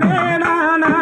na na na.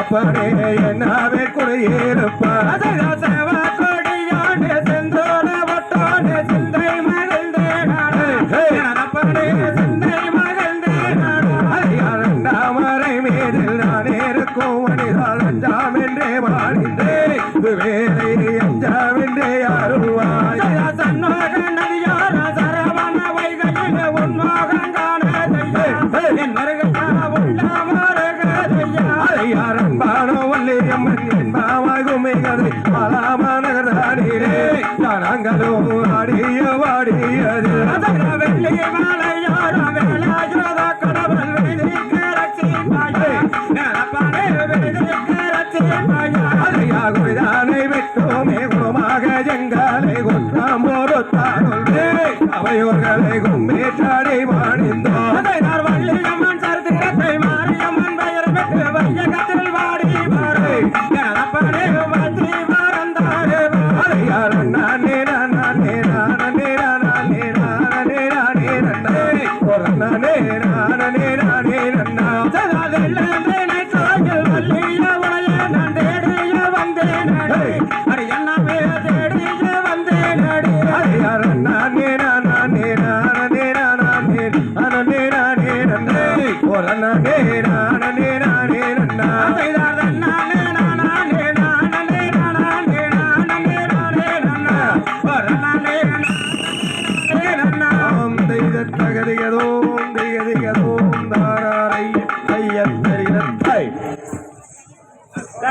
அப்பனே என்னாவே குறையேறப்பா மாமாகுமே கதை மாலாமா நகர்தானிலே நாங்களும் ஆடிய வாடியது. வெள்ளிய மாலையார வேலாஜோதா கடவுள் வெதிரிக்கரச்சி மாயா நடப்பானே வெதிரிக்கரச்சி மாயா அதையா குய்தானை விட்டோமே குருமாக ஜெங்காலை கொண்டாம் பொறுத்தாருள் அவையோர்களை கும்மேட்டாடி மாணிந்தோ அதை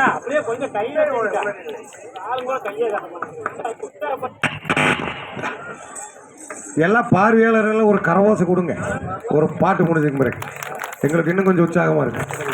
அப்படியே கொஞ்சம் கையில எல்லாம் பார்வையாளர்கள் ஒரு கரவாசம் கொடுங்க. ஒரு பாட்டு முடிஞ்சுக்கு பிறகு. எங்களுக்கு இன்னும் கொஞ்சம் உற்சாகமாக இருக்குது